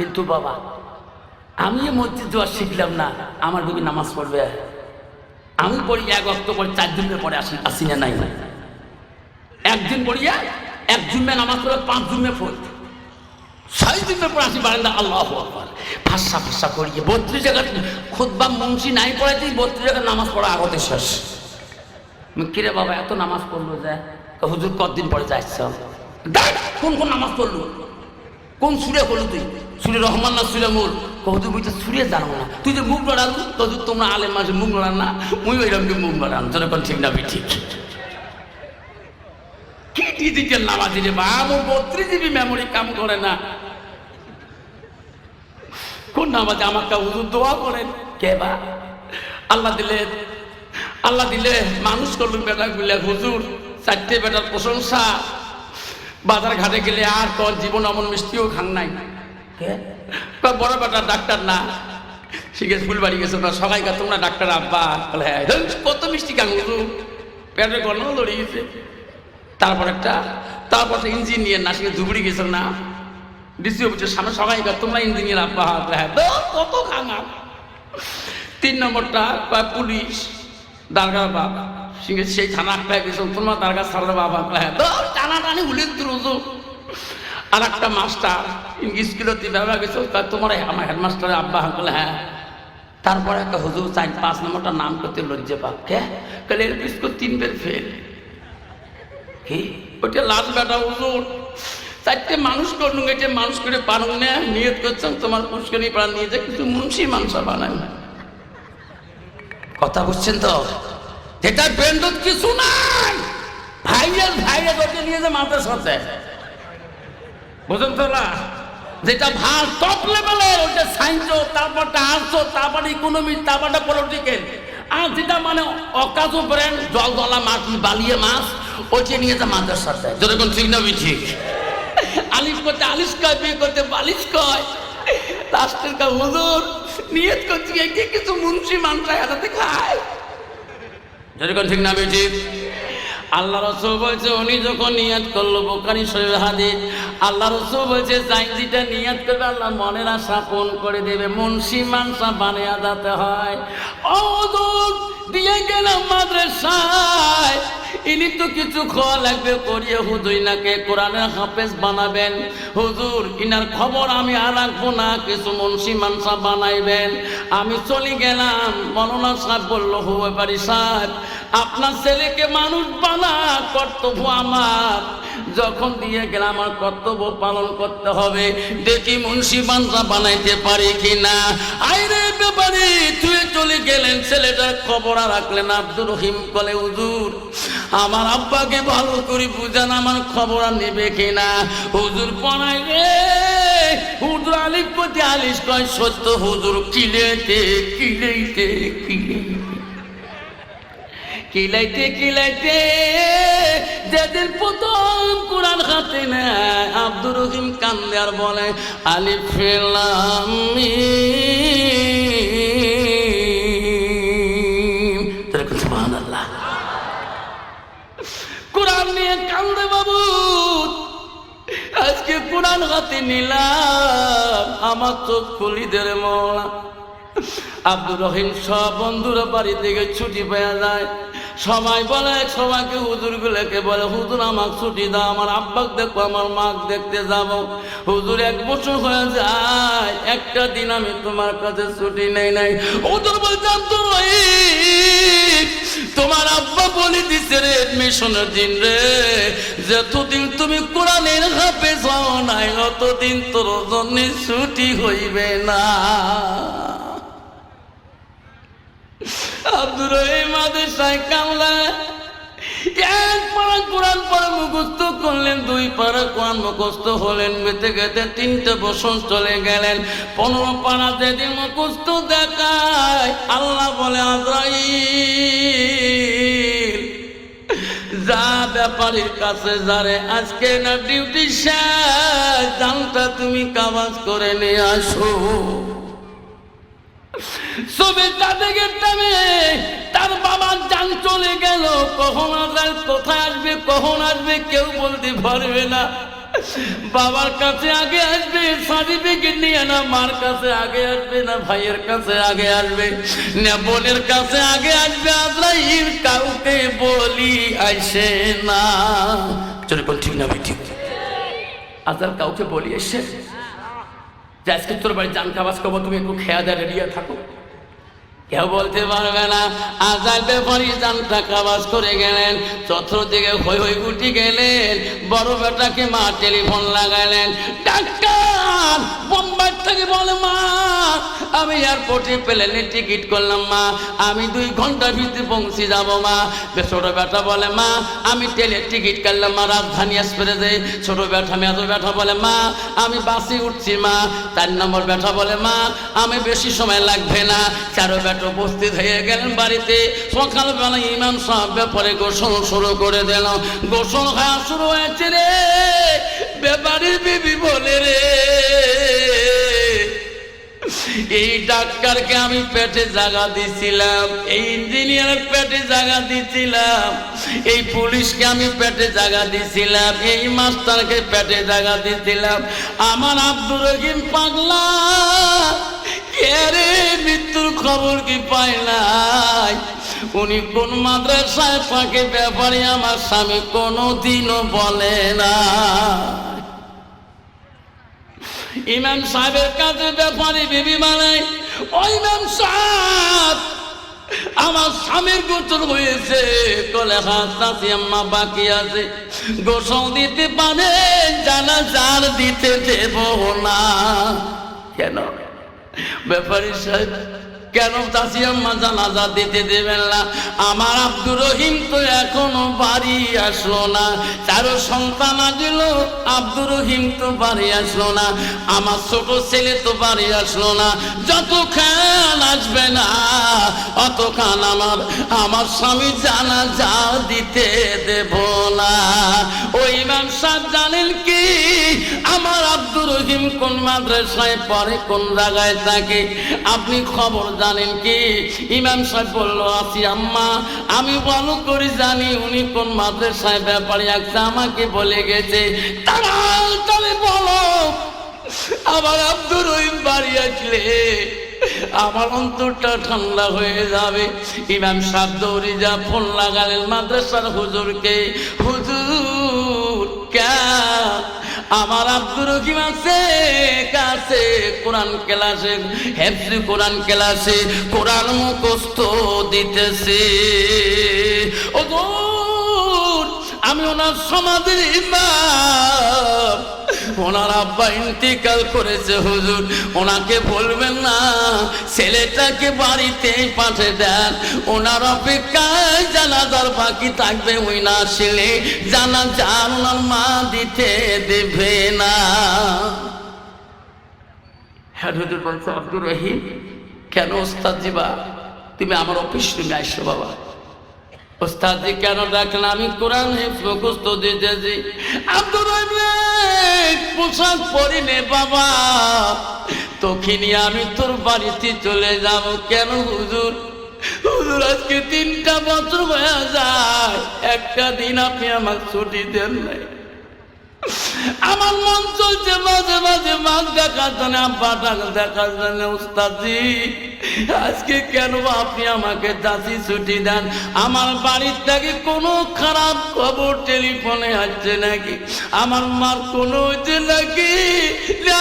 কিন্তু বাবা, আমি মসজিদ যাওয়া শিখলাম না, আমার বিবি নামাজ পড়বে। আমি পড়ি এক অক্ত পরে চার জুমে পরে আসি আসি না নাই। একদিন পড়িয়া এক জুমে নামাজ পড়ে পাঁচ জুমে পড়ি। ছয় জুমে পরে আসি, বারান্দা, আল্লাহ আকবার। ভাষা ভাষা করিয়ে বত্রিশ জায়গা খুদ্া মুন্সি নাই পড়াইতে বত্রিশ জায়গা নামাজ পড়া আগতে শেষ। কিরে বাবা, এত নামাজ পড়ল যে? হুজুর কতদিন পরে যাচ্ছ কোন কোন নামাজ পড়ল? কোন সুরে করল তুই? সুরে রহমান না সুরে মুর? কহুদু বুঝ তো সুরে জানো না। তুই যে মুখ লড়াল তো তোমরা আলে মাসে মুখ লড়ান না। মুই ওইরকম মুখ লড়ান তোর এখন ঠিক না ঠিক। কি ডিজিটাল নামাজ রে বা? আমার বত্রিশ জিবি মেমোরি কাম করে না। কোন নামাজে আমাকে হুজুর দোয়া করেন? কে বা? আল্লাহ দিলে আল্লাহ দিলে মানুষ করলুন বেটা গুলে। হুজুর, চারটে বেটার প্রশংসা। বাজার ঘাটে গেলে আর তোর জীবন অমন মিষ্টিও খান নাই। বড় বেটা ডাক্তার না। শিখে ফুলবাড়ি গেছে। না সবাই কা তোমরা ডাক্তার আব্বা? হ্যাঁ কত মিষ্টি হুজুর পেটের গন্ধ লড়ে গেছে। তারপর একটা, তারপর ইঞ্জিনিয়ার না শিখে ধুবড়ি গেছে না। ডিসি অফিসের সামনে সবাই কা তোমরা ইঞ্জিনিয়ার আব্বা হ্যাঁ কত খাঙা তিন নম্বরটা পুলিশ দারগা বাবা। সিংহে সেই থানা একটা গেছিল তোমার দারগা সারা বাবা। হ্যাঁ টানা টানি উলির দ্রুজু। আর একটা মাস্টার স্কুলতে ব্যবহার তোমার আমার হেডমাস্টারের আব্বা হাঁকলে হ্যাঁ। তারপরে একটা হুজুর চাই পাঁচ নম্বরটা নাম করতে লজ্জে পাক কে? কালে এর স্কুল তিন বের ফেল। কি? ওটা লাল বেটা হুজুর। চারটে মানুষ করুন এটা মানুষ করে পারুন না। নিয়ত করছেন, তোমার পুষ্করী প্রাণ নিয়ে যে কিছু মুন্সি মাংস বানায় না। কথা বুঝছেন তো? এটা বেন্দত কিছু নাই। ভাইরাস ওকে নিয়ে যে মাথার সাথে বুঝুন তো না? যেটা ভালো টপ লেভেলের ওটা সায়েন্স তারপরটা আর্টস তারপরে ইকোনমিক্স তারপরটা পলিটিক্যাল আর যেটা মানে অকাজ ব্র্যান্ড জল দলা মাছ, বালিয়ে মাছ, ওইটা নিয়ে যে মাথার সাথে যেরকম ঠিক না ঠিক। আলিশ করতে আলিশ কয় বিয়ে করতে বালিশ কয়। লাস্টের কা হুজুর, নিয়ত করছি, একে কিছু মুন্সি মানুষরা হাতে খায়। যেরকম ঠিক। না বেটি আল্লাহ রসুল বলছে, উনি যখন নিয়াত করল বোকারি শরীর হাদিস, আল্লাহ রসুল বলছে যেটা নিয়াত করবে, আল্লাহ মনের আশা পূরণ করে দেবে। মুন্সি মানসা বানিয়ে যেতে হয়। ও দিয়ে গেলাম মাদ্রাসায়। ইনি তো কিছু খাওয়া লাগবে করিয়ে হুজুর নাকে কোরআনের হাফেজ বানাবেন। হুজুর, ইনার খবর আমি আর রাখব না, কিছু মুন্সি মানসা বানাইবেন। আমি চলে গেলাম মনোনা সাহেব বলল, হুয়ে বাড়ি সাহেব আপনার ছেলেকে মানুষ বানা কর্তব্য আমার। যখন দিয়ে গেলে আমার কর্তব্য পালন করতে হবে। দেখি মুন্সি মানসা বানাইতে পারি কিনা। আইরে ব্যাপারে, তুই চলে গেলেন, ছেলেটার খবর রাখলেন আব্দুর রহিম কলে হুজুর, আমার আব্বাকে ভালো করে বুঝান, আমার খবর আর নেবে কিনা? হুজুর পড়াই রে হুজুর আলিফ প্রতি আলিশ কয়, সত্য হুজুর কিলেতে কিলেইতে কিলেইতে। কিলাইতে কিলাইতে যেদিন প্রথম কোরআন হাতে নেয়, আব্দুর রহিম কান্দে আর বলে, আলিফ ফেলাম কোরআন নিয়ে কান্দে বাবু, আজকে কোরআন আমার চোখ খুলি দেরে মৌলা। আব্দুর রহিম সব বন্ধুরা বাড়ি থেকে ছুটি পাওয়া যায়। সবাই বলে, সবাইকে হুজুর গুলোকে বলে, হুজুর, আমাকে ছুটি দাও, আমার আব্বাক দেখব আমার মাক দেখতে যাব। হুজুর এক বছর হয়ে যায়, একটা দিন আমি তোমার কাছে ছুটি নেই, নাই। হুজুর বলছে রহিম, তোমার আব্বা বলে দিছে রে এডমিশনের দিন রে। যতদিন তুমি কোরআনের হাফে যাও নাই, অতদিন তোর জন্য ছুটি হইবে না। এক করলেন, দুই হলেন বেঁচে তিনটে বছর চলে গেলেন। দেখায়, আল্লাহ বলে যা ব্যাপারীর কাছে যারে, আজকে না ডিউটি শেষ, জানটা তুমি কাবাজ করে নিয়ে আসো। তাদেরকে টানে তার বাবার যান চলে গেল। কখন আসবে কোথায় আসবে, কখন আসবে, কেউ বলতে পারবে না। বাবার কাছে আগে আসবে সার্টিফিকেট নিয়ে না, মার কাছে আগে আসবে না, ভাইয়ের কাছে আগে আসবে না, বোনের কাছে আগে আসবে, আজরাইল কাউকে বলি আসে না। চলে কোন ঠিক না ভাই, ঠিক। আজরাল কাউকে বলি এসে যে আজকে তোর বাড়ি জান খাবাস করব, তুমি একটু খেয়া দেয় রেডিয়া থাকো। কেউ বলতে পারবে না আজাল ব্যাপারী জানটা কাবাজ করে গেলেন, চতুর্দিকে হই হই উঠি গেলেন, বড় বেটাকে মা টেলিফোন লাগালেন, ডাক্তার! আমি এয়ারপোর্টে প্লেনে টিকিট করলাম, মা। আমি দুই ঘণ্টার ভিতরে পৌঁছে যাব, মা। ছোট বেটা বলে, মা, আমি ট্রেনের টিকিট কাটলাম, মা, রাজধানী এক্সপ্রেসে ছোট বেটা, মেজো বেটা বলে, মা, আমি বাসে উঠছি, মা। চার নম্বর বেটা বলে, মা, আমি বেশি সময় লাগবে না। চারো বেটা উপস্থিত হয়ে গেলেন বাড়িতে। সকালবেলা ইমাম সাহেব ব্যাপারে গোসল শুরু করে দিল। গোসল খাওয়া শুরু হয়েছে রে। ব্যাপারীর বিবি বলে রে। এই ডাক্তারকে আমি পেটে জাগা দিছিলাম, এই ইঞ্জিনিয়ারের পেটে জাগা দিছিলাম, এই পুলিশকে আমি পেটে জাগা দিছিলাম, এই মাস্টারকে পেটে জাগা দিছিলাম। আমার আব্দুর রহিম পাগলা, কে রে মৃত্যুর খবর কি পায় নাই? উনি কোন মাদ্রাসায় ফাঁকে ব্যাপারে আমার স্বামী কোনোদিনও বলে না। ইমাম সাহেবের কাছে ব্যাপারে বিবি মানে ওই ইমাম সাহেব, আমার স্বামীর গোচর হয়েছে, কলে হাসি আম্মা বাকি আছে। গোসল দিতে পারে জানা জার দিতে দেব না। কেন? ব্যাপারী সাহেব কেন চাষি আম্মা জানাজা দিতে দেবেন না? আমার আব্দুর রহিম তো এখনও বাড়ি আসলো না। চারো সন্তান আসলো আব্দুর রহিম তো বাড়ি আসলো না। আমার ছোট ছেলে তো বাড়ি আসলো না। যত খান আসবে না, অত খান আমার আমার স্বামী জানা যা দিতে দেব না। ওই ইমাম জানেন কি? আমার আব্দুর রহিম কোন মাদ্রাসায় পড়ে, কোন জায়গায় থাকে? আপনি খবর জানেন কি? ইমাম সাহেব বলল, আছি আম্মা, আমি ভালো করে জানি উনি কোন মাদ্রাসায় ব্যাপারে আছে। আমাকে বলে গেছে তাড়াতাড়ি বলো, আমার আব্দুর রহিম বাড়ি আসলে। আমার অন্তরটা ঠান্ডা হয়ে যাবে। ইমাম সাহেব দৌড়ি যা, ফোন লাগালেন মাদ্রাসার হুজুরকে, হুজুর ক্যা আমার আব্দুর রহিম আছে, কাছে কোরআন ক্লাসে, হেফজি কোরআন ক্লাসে, কোরআন মুখস্থ দিতেছে। ও আমি ওনার সমাধির ইমাম ওনার আব্বা ইন্তিকাল করেছে, হুজুর। ওনাকে বলবেন না, ছেলেটাকে বাড়িতে পাঠিয়ে দেন। ওনার অপেক্ষায় জানাজার বাকি থাকবে, ওই না ছেলে জানা যান ওনার মা দিতে দেবে না। হ্যাঁ হুজুর, বলছে, আব্দুর রহিম, কেন ওস্তাদ জিবা? তুমি আমার অফিস রুমে আসছো বাবা। ওস্তাদি, কেন ডাকলেন আমি কোরআন মুখস্থ দিতেছি আব্দুর পোশাক পরি নে বাবা। তখনই আমি তোর বাড়িতে চলে যাব। কেন হুজুর? হুজুর, আজকে তিনটা বছর হয়ে যায়। একটা দিন আপনি আমার ছুটি দেন নাই। আমার মন চলছে মাঝে মাঝে মাছ দেখার জন্য, আব্বা দেখার জন্য, উস্তাদি, আজকে কেন আপনি আমাকে চাষি ছুটি দেন? আমার বাড়ির থেকে কোনো খারাপ খবর টেলিফোনে আসছে নাকি? আমার মার কোনো হয়েছে নাকি?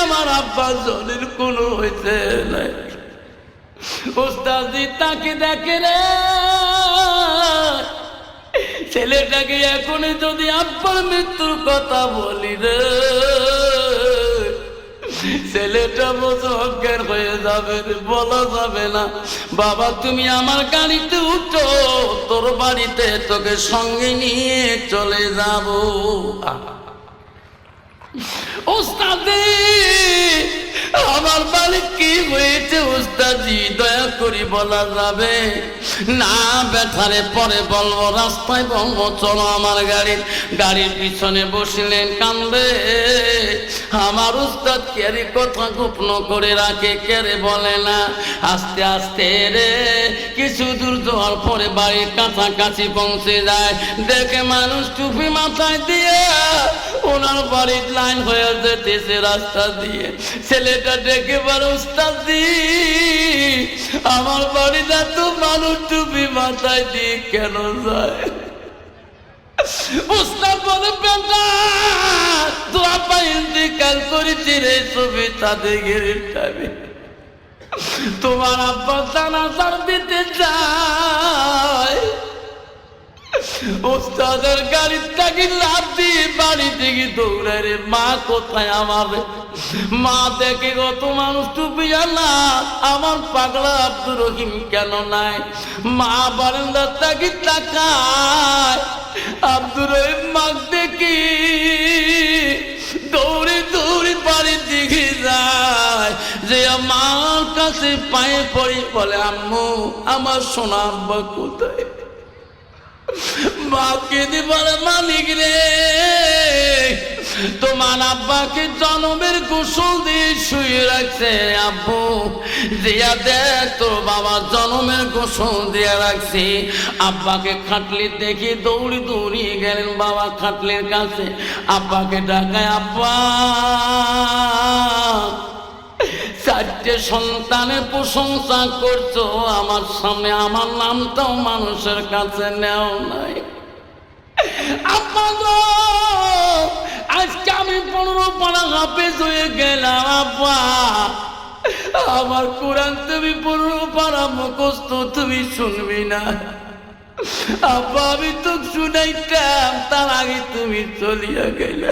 আমার আব্বা জলের কোনো হয়েছে নাকি? উস্তাদি তাকে দেখে রে। ছেলেটাকে এখনই যদি আব্বার মৃত্যুর কথা বলি রে, ছেলেটা বোঝো অজ্ঞান হয়ে যাবে বলা যাবে না। বাবা, তুমি আমার গাড়িতে উঠো, তোর বাড়িতে তোকে সঙ্গে নিয়ে চলে যাব। ওস্তাদি আমার বাড়ি কি হয়েছে ওস্তাদি দয়া করি বলা যাবে? না, ব্যথারে পরে বলব, রাস্তায় বলব, চলো আমার গাড়ির গাড়ির পিছনে বসিলেন, কান্দে। আমার উস্তাদ কেরে কথা গোপন করে রাখে, কেরে বলে না? আস্তে আস্তে রে, কিছু দূর যাওয়ার পরে বাড়ির কাছাকাছি পৌঁছে যায়। দেখে মানুষ টুপি মাথায় দিয়ে ওনার বাড়ির লাইন হয়ে যেতেছে রাস্তা দিয়ে। ছেলেটা ডেকে বলে, উস্তাদি, আমার বাড়িটা তো মানুষ টুপি মাথায় দিয়ে কেন যায়? তোমার আব্বা জানাজার দিতে যায়। ওস্তাদের গাড়ির থেকে লাভ দিয়ে বাড়ি থেকে দৌড়ায় রে? মা কোথায় আমার? মা দেখে কত মানুষ টুপি না আমার পাগলা আব্দুর রহিম কেন নাই? মা বারান্দার থেকে তাকায়? আব্দুর রহিম মাক দেখি। দৌড়ে দৌড়ে বাড়ির দিকে যায়। যে আমার কাছে পায়ে পড়ি বলে, আম্মু, আমার সোনা আব্বা কোথায়? বাপকে দি বলে মালিক রে। তোমার আব্বাকে জনমের গোসল দিয়ে শুয়ে রাখছে আব্বু। দিয়া দেখ তোর বাবা জনমের গোসল দিয়ে রাখছি। আব্বাকে খাটলি দেখি দৌড়ি দৌড়িয়ে গেলেন বাবা খাটলির কাছে। আব্বাকে ডাকায়, আব্বা! চারটে সন্তানের প্রশংসা করছ, আমার সামনে আমার নামটাও মানুষের কাছে নেও নাই। আজকে আমি পনেরো পাড়া হাফেজ হয়ে গেলাম, আব্বা। আমার কোরআন তুমি পনেরো পাড়া মুখস্থ তুমি শুনবি না। আব্বা, আমি তো শুনাইতাম, তার আগে তুমি চলিয়া গেলে।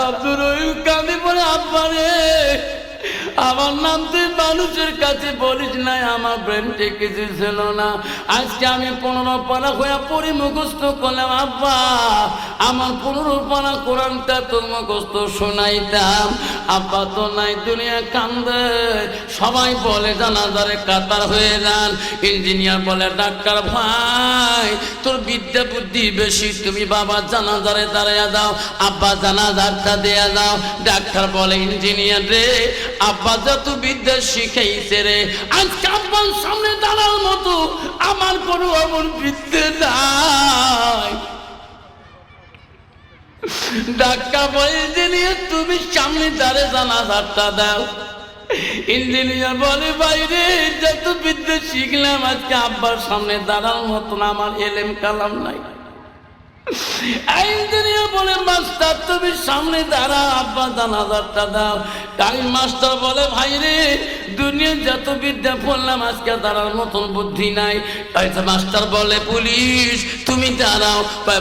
আব্দুর কান্দি পরে আব্বা রে আমার নাম তুই মানুষের কাছে বলিস নাই, আমার ব্রেনটে কিছু ছিল না। আজকে আমি পনেরো পারা হয়ে পড়ি মুখস্থ করলাম, আব্বা, আমার পনেরো পারা কোরআনটা তোর মুখস্থ শোনাইতাম। আব্বা তো নাই, দুনিয়া কান্দে। সবাই বলে জানাজারে কাতার হয়ে যান। ইঞ্জিনিয়ার বলে, ডাক্তার ভাই, তোর বিদ্যা বুদ্ধি বেশি। তুমি বাবা জানাজারে দাঁড়াইয়া দাও আব্বা জানা জানাজারটা দেয়া দাও ডাক্তার বলে, ইঞ্জিনিয়ার রে আব্বা যত বিদ্যা শিখাইছে রে, আজকে আব্বার সামনে দাঁড়ার মতো আমার কোনো এমন বিদ্যে নাই। ডাক্তার বলে ইঞ্জিনিয়ার তুমি সামনে দাঁড়ে জানা জানাজারটা দাও। ইঞ্জিনিয়ার বলে বাইরে যত বিদ্যা শিখলাম, আজকে আব্বার সামনে দাঁড়ার মতন আমার এলেম কালাম নাই। মাস্টার সামনে আব্বা দাও। তাই মাস্টার বলে, ভাই যত বিদ্যা পড়লাম মতন বুদ্ধি নাই। তাই মাস্টার বলে, পুলিশ, তুমি দাঁড়াও।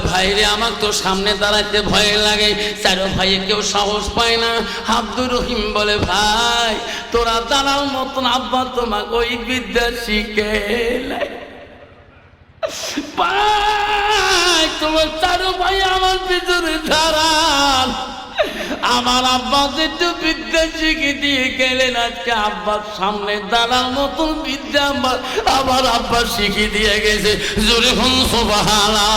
ভাই রে, আমার তো সামনে দাঁড়াইতে ভয় লাগে। চারো ভাইয়ে কেউ সাহস পায় না। আব্দুর রহিম বলে, ভাই, তোরা দাঁড়ার মতন, আব্বা তোমাকে ওই বিদ্যা শিখে ভাই! তোমার চারো ভাই আমার ভিতরে দাঁড়ান আমার আব্বা যেটু বিদ্যা শিখে দিয়ে গেলেন, আজকে আব্বার সামনে দাঁড়ার মতন বিদ্যা আমার আমার আব্বা শিখে দিয়ে গেছে। জোরে হন সোবাহালা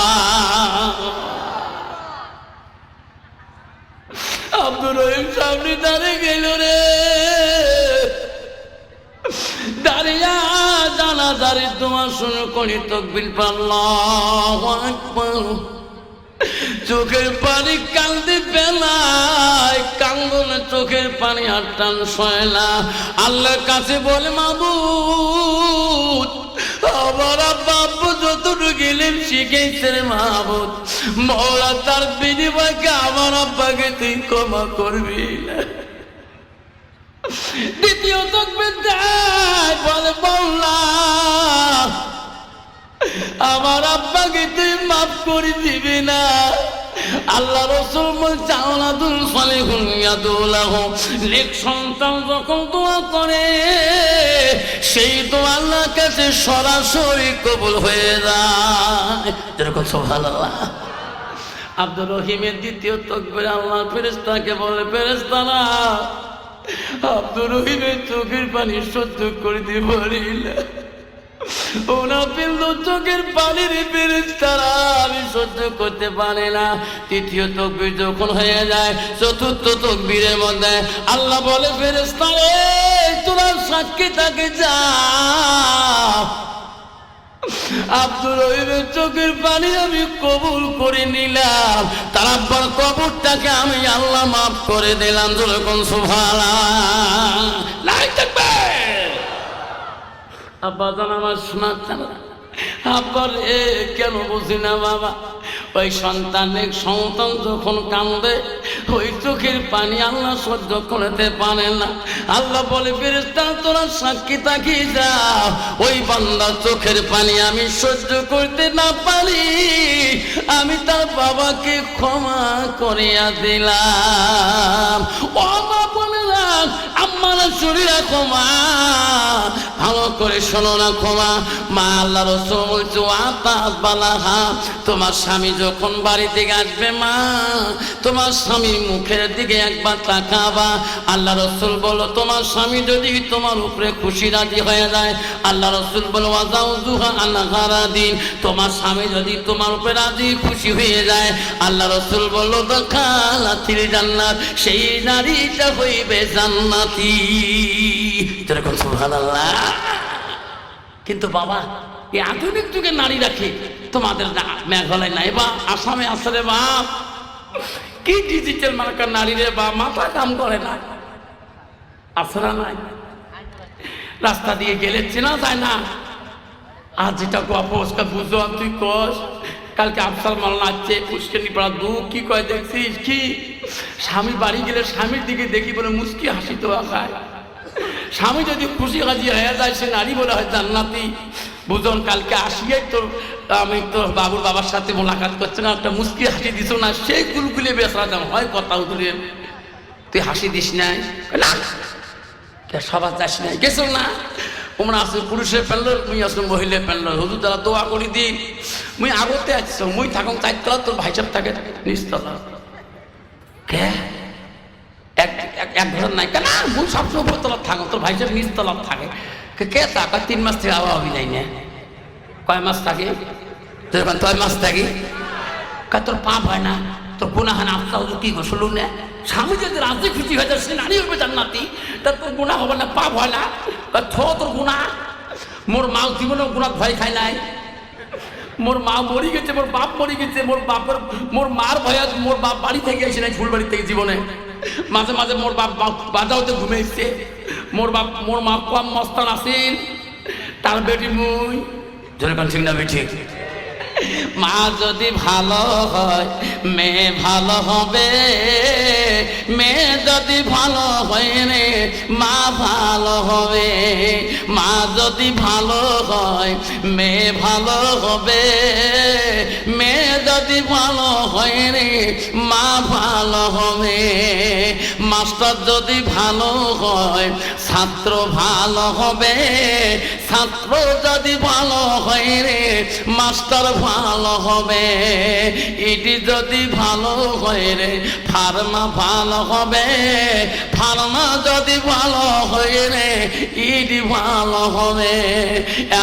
আব্দুর রহিম সামনে দাঁড়িয়ে গেল রে। দাঁড়িয়া তোমার শুনে করি তকবিল পাল্লাহ চোখের পানি কান্দি বেলায় কান্দনে চোখের পানি আর টান সয় না। আল্লাহর কাছে বলে, মাবুদ, আমার বাবু যতটুকু গেলেন শিখেছে রে মাহবুদ তার বিনিময়কে আমার আব্বাকে তুই ক্ষমা করবি না। দ্বিতীয় তকবির বলে বললাম আমার আব্বাকে তুই মাফ করে দিবি না। আল্লাহ রসুল সন্তান যখন করে, সেই তো আল্লাহর কাছে সরাসরি কবুল হয়ে যায়। যেরকম সুবহানাল্লাহ। আব্দুর রহিমের দ্বিতীয় তকবির আল্লাহ ফেরেস্তাকে বলে ফেরেস্তারা আব্দুর রহিমের চোখের পানি সহ্য চোখের পানির তারা আমি সহ্য করতে পারে না। তৃতীয় তকবির যখন হয়ে যায়, চতুর্থ তকবীরের মধ্যে আল্লাহ বলে ফেরেস্তারে তোরা সাক্ষী তাকে যা। রহিমের চোখের পানি আমি কবুল করে নিলাম। কবরটাকে আমি আল্লাহ মাফ করে দিলাম। থাকবে। আব্বা জান, আমার শোনাচ্ছে না। আব্বার এ কেন বুঝি না বাবা? ওই সন্তানের সন্তান যখন কান্দে ওই চোখের পানি আল্লাহ সহ্য করতে পারে না। আল্লাহ বলে ফেরেস্তা তোরা সাক্ষী তাকি যাও। ওই বান্দার চোখের পানি আমি সহ্য করতে না পারি। আমি তার বাবাকে ক্ষমা করিয়া দিলাম। ও মা বলে রাখ আমার শরীরে ক্ষমা। ভালো করে শোনো না ক্ষমা। মা আল্লাহ রসুল তোমার স্বামী যখন বাড়ি থেকে আসবে মা, তোমার স্বামীর মুখের দিকে একবার তাকাবা। আল্লাহ রসুল বলো, তোমার স্বামী যদি তোমার উপরে খুশি রাজি হয়ে যায়, আল্লাহ রসুল বলো আজাউ জুহা আল্লাহ দিন তোমার স্বামী যদি তোমার উপরে রাজি খুশি হয়ে যায়, আল্লাহ রসুল বলল দখালাতির জান্নাত, সেই নারীটা হইবে জান্নাতি। যেরকম সুবহানাল্লাহ। কিন্তু বাবা, এই আধুনিক যুগে নারী রাখে তোমাদের মেঘালয় নাই বা আসামে রে বাপ। কি ডিজিটাল মার্কার নারী রে বা মাথা কাম করে না। না নাই। রাস্তা দিয়ে গেলে চেনা যায় না। আর যেটা গপসকা বুঝো তুই কস, কালকে আফসাল মাল নাচছে পুষ্কানি পাড়া দু, কি কয় দেখছিস? কি? স্বামী বাড়ি গেলে স্বামীর দিকে দেখি বলে মুস্কি হাসি তো আসায় স্বামী যদি খুশি হাজি হয়ে যায়, সে নারী বলে হয় জান্নাতি। বুঝুন, কালকে আসিয়াই তোর আমি তোর বাবুর বাবার সাথে মোলাকাত করছে না, একটা মুস্কি হাসি দিস না, সেই গুলগুলি বেসরা দাম, হয় কথা উঠলে তুই হাসি দিস নাই? না। সবার যাস নাই, গেছো না? তোমরা আসলে পুরুষের পেনল মুই আসলে মহিলা পেনল হুজুর দ্বারা দোয়া করি দিন মুই আগতে আসছো মুই থাকুন চারতলা তোর ভাই সাহেব থাকে নিচতলা কে? এক এক- ঘরের নাই। কেন মুই সবসময় উপরতলা থাকো তোর ভাই সাহেব নিচতলা থাকে। কে কে টাকা তিন মাস থেকে আবার হবি নাই কয় মাস থাকে? তোর কয় মাস থাকি? কা তোর পাপ হয় না, তোর গুণা হয় না, আফসা হুজুর কি গোসল না স্বামী যদি রাজি খুশি হয়ে যায়, সে নারী হবে জান্নাতি। তা তোর গুণা হবে না, পাপ হয় না। থ তোর গুণা মোর মা জীবনে গুণা ভয় খায় নাই। মোর মা মরি গেছে, মোর বাপ মরি গেছে, মোর বাপের, মোর মার ভয়ে মোর বাপ বাড়ি থেকে এসে নাই ফুল বাড়ি থেকে জীবনে। মাঝে মাঝে মোর বাপ বাজাওতে ঘুমে এসছে মোর বাপ, মোর মা কম মস্তান আসেন তার বেটি মুই। যেরকম ঠিক না বেটি? মা যদি ভালো হয়, মেয়ে ভালো হবে। মেয়ে যদি ভালো হয় রে, মা ভালো হবে। মা যদি ভালো হয় মেয়ে ভালো হবে, মেয়ে যদি ভালো হয় রে, মা ভালো হবে। মাস্টার যদি ভালো হয়, ছাত্র ভালো হবে। ছাত্র যদি ভালো হয় রে, মাস্টার ভালো হবে। ইটি যদি ভালো হয় রে, ফার্মা ভালো হবে। ফার্মা যদি ভালো হয় রে, ইটি ভালো হবে।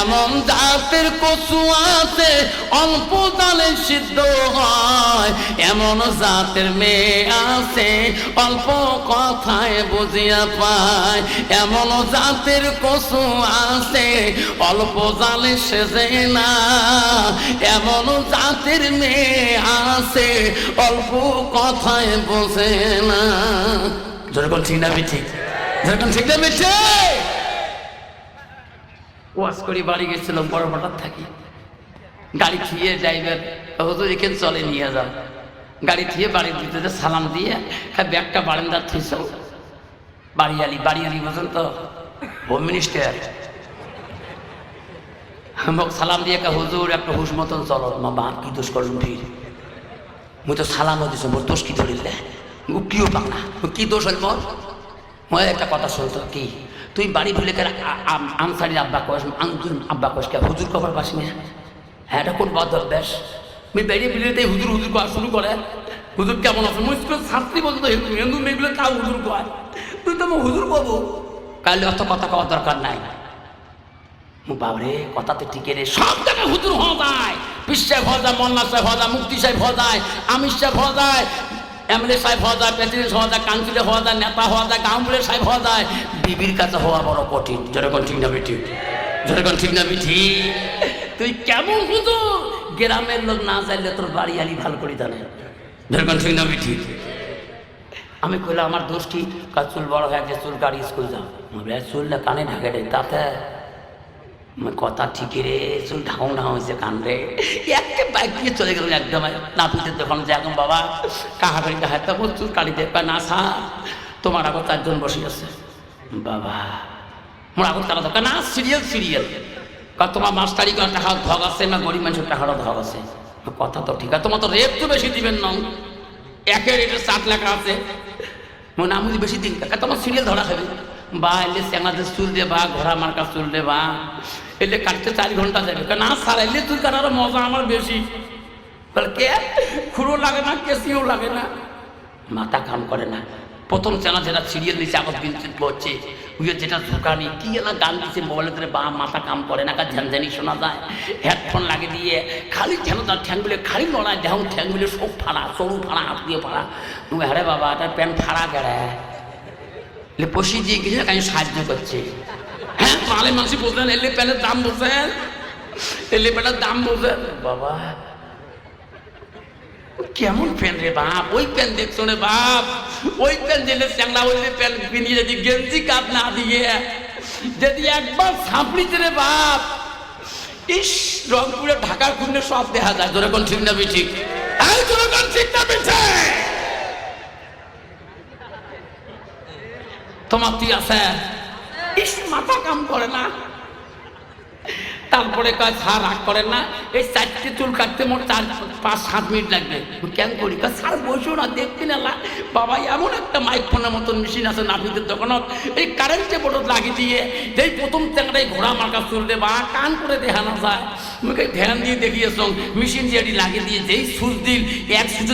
এমন জাতের কচু আছে, অল্প জালে সিদ্ধ হয়। এমন জাতের মেয়ে আছে, অল্প কথায় বুঝিয়া পায়। এমন জাতের কচু আছে, অল্প জালে সেজে না। এমন জাতের মেয়ে আছে, অল্প কথায় বোঝে না। যেরকম ঠিক না ঠিক যেরকম ঠিক না বেঠে ওয়াশ করি বাড়ি গেছিলাম, বড় হঠাৎ থাকি। গাড়ি থিয়ে ড্রাইভার, হুজুর, এখানে চলে নিয়ে যাও। গাড়ি থিয়ে বাড়ি দিতে সালাম দিয়ে হ্যাঁ ব্যাগটা বারান্দার থিস বাড়িয়ালি বাড়িয়ালি বুঝুন তো, হোম মিনিস্টার। মোক সালাম দিয়ে একটা হুজুর, একটা হুস মতন চলো, মা বা কি দোষ করলুম ফির মুই তো সালামও দিছো, মোর দোষ কি ধরিলে কিও পাক না কি দোষ হল মোর? একটা কথা শুনতো, কি? তুই বাড়ি ভুলে কে আনসারির আব্বা কস, আঙ্গুর আব্বা কস, কে হুজুর কবর পাস না? হ্যাঁ এটা কোন বদল দেশ? আমি বেরিয়ে বিলিতে হুজুর হুজুর করা শুরু করে। হুজুর কেমন আছে? মুই স্কুল ছাত্রী বলতো তো হিন্দু হিন্দু মেয়েগুলো তাও হুজুর কয়। তুই তো হুজুর কব কালে অত কথা কওয়ার দরকার নাই। মু বাবরে, কথাতে টিকে রে। সব জায়গায় হুজুর হওয়া যায়। পিসায় হওয়া যায় মল্লা সাহেব হওয়া যায় মুক্তি সাহেব হওয়া যায়, আমির সাহেব হওয়া যায়। এমএলএ সাহেব হওয়া যায়, প্রেসিডেন্ট হওয়া যায়, কাউন্সিলর হওয়া যায়, নেতা হওয়া যায় গাঁওপুরের সাহেব হওয়া যায়, বিবির কাছে হওয়া বড় কঠিন। যেরকম ঠিক না বেটি যেরকম ঠিক না বেটি তুই কেমন হুজুর? গ্রামের লোক না চাইলে তোর বাড়ি আলি ভালো করে জানে। যেরকম ঠিক না ঠিক আমি কইলাম, আমার দোষ কি চুল বড় হয়ে গেছে, চুল কাটি স্কুল যাও। চুলটা কানে ঢাকে তাতে কথা ঠিকই রে চুল ঢাকাও না হয়েছে কান রে একটা বাইক দিয়ে চলে গেল একদম। নাপিতের দোকানে যে এখন বাবা, কাহা করি কাহা তা বল চুল কাটি দেবে না সা তোমার আগর চারজন বসে আছে। বাবা মোর আগর তারা দোকান না সিরিয়াল সিরিয়াল কারণ তোমার মাস্টারি কোনো টাকা ধগ আছে না গরিব মানুষের টাকারও ধগ আছে? কথা তো ঠিক আছে তোমার তো রেট তো বেশি দিবেন না। একে রেটে সাত লেখা আছে। মনে আমি বেশি দিন তোমার সিরিয়াল ধরা খাবে। বা, এলে স্যাংলাতে চুল দে বা ঘোড়া মার্কা চুল দে বা। এলে কাটতে চার ঘণ্টা যাবে না সার এলে চুল কাটার মজা আমার বেশি। বলে, কে? খুঁড়ো লাগে না কেসিও লাগে না। মাথা কাম করে না। প্রথম চেনা যেটা সিরিয়াল দিচ্ছে আবার বিনচিত হচ্ছে ওই যেটা ঝুঁকানি কি এলা গান দিচ্ছে মোবাইলের ধরে বা মাথা কাম করে না কাজ ঝ্যানঝানি শোনা যায়? হেডফোন লাগিয়ে দিয়ে, খালি যেন তার ঠ্যাংগুলো খালি নড়ায়, দেহ ঠ্যাংগুলো সব ফাড়া, সরু ফাড়া, হাত দিয়ে ফাড়া। তুমি হ্যাঁ বাবা, তার প্যান্ট ফাড়া গেড়ে পশি দিয়ে গিয়ে আমি সাহায্য করছে। হ্যাঁ তাহলে মানুষ বলছেন, এলে প্যান্টের দাম বলছেন। এলে প্যান্টের দাম বলছেন। বাবা, কেমন প্যান রে বাপ, ওই প্যান দেখছ রে বাপ। ওই প্যান দিলে চ্যাংলা ওই প্যান কিনে যদি গেঞ্জি কাপ না দিয়ে, যদি একবার সাপড়িতে রে বাপ। ইস, রংপুরে ঢাকার খুললে সব দেখা যায়। তোরা কোন ঠিক না ঠিক এই, তোরা কোন ঠিক না তোমার তুই আছে? ইস মাথা কাম করে না। তারপরে কাজ সার রাগ করে না। এই চারটে চুল কাটতে মোট চার, পাঁচ, সাত মিনিট লাগবে। কেন করি? কাজ সার বসো না দেখবি না বাবা, এমন একটা মাইক ফোনের মতন মেশিন আছে নাপিতের দোকানত। এই কারেন্টে বোর্ড লাগিয়ে দিয়ে এই প্রথম চ্যাংড়াই ঘোড়া মার্কা চুল দে বা কান করে দেখানো যায়। মুখে ধ্যান দিয়ে দেখিয়েছ, মেশিন দিয়ে লাগিয়ে দিয়ে যেই সুচ দিল, এক সুচ